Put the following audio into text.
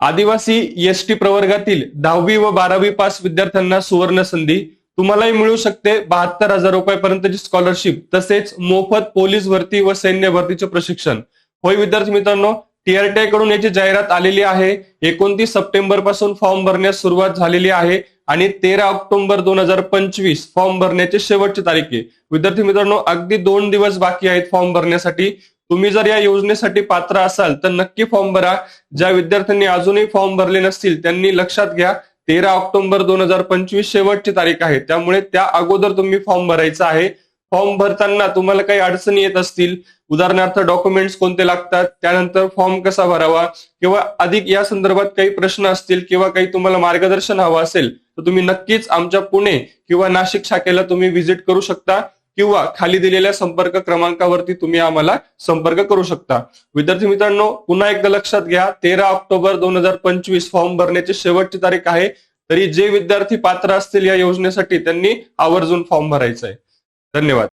आदिवासी S T प्रवर्गातील दहावी व बारावी पास विद्यार्थ्यांना सुवर्ण संधी. तुम्हालाही मिळू शकते बहात्तर हजार रुपयापर्यंतची स्कॉलरशिप तसेच मोफत पोलीस भरती व सैन्य भरतीचे प्रशिक्षण. होय विद्यार्थी मित्रांनो टीआरटीआयकडून याची जाहिरात आलेली आहे. एकोणतीस सप्टेंबरपासून फॉर्म भरण्यास सुरुवात झालेली आहे आणि तेरा ऑक्टोबर दोन हजार पंचवीस फॉर्म भरण्याची शेवटची तारीख आहे. विद्यार्थी मित्रांनो अगदी दोन दिवस बाकी आहेत फॉर्म भरण्यासाठी. तुम्ही जर या योजनेसाठी पात्र असाल तर नक्की फॉर्म भरा. ज्या विद्यार्थ्यांनी अजूनही फॉर्म भरले नसतील त्यांनी लक्षात घ्या तेरा ऑक्टोबर दोन हजार पंचवीस शेवटची तारीख आहे. त्यामुळे त्या अगोदर तुम्ही फॉर्म भरायचा आहे. फॉर्म भरताना तुम्हाला काही अडचणी येत असतील उदाहरणार्थ डॉक्युमेंट्स कोणते लागतात त्यानंतर फॉर्म कसा भरावा किंवा अधिक या संदर्भात काही प्रश्न असतील किंवा काही तुम्हाला मार्गदर्शन हवं असेल तर तुम्ही नक्कीच आमच्या पुणे किंवा नाशिक शाखेला तुम्ही व्हिजिट करू शकता. किंवा खाली दिलेल्या संपर्क क्रमांकावरती तुम्ही आम्हाला संपर्क करू शकता. विद्यार्थी मित्रांनो पुन्हा एकदा लक्षात घ्या तेरा ऑक्टोबर दोन हजार पंचवीस फॉर्म भरण्याची शेवटची तारीख आहे. तरी जे विद्यार्थी पात्र असतील या योजनेसाठी त्यांनी आवर्जून फॉर्म भरायचा आहे धन्यवाद.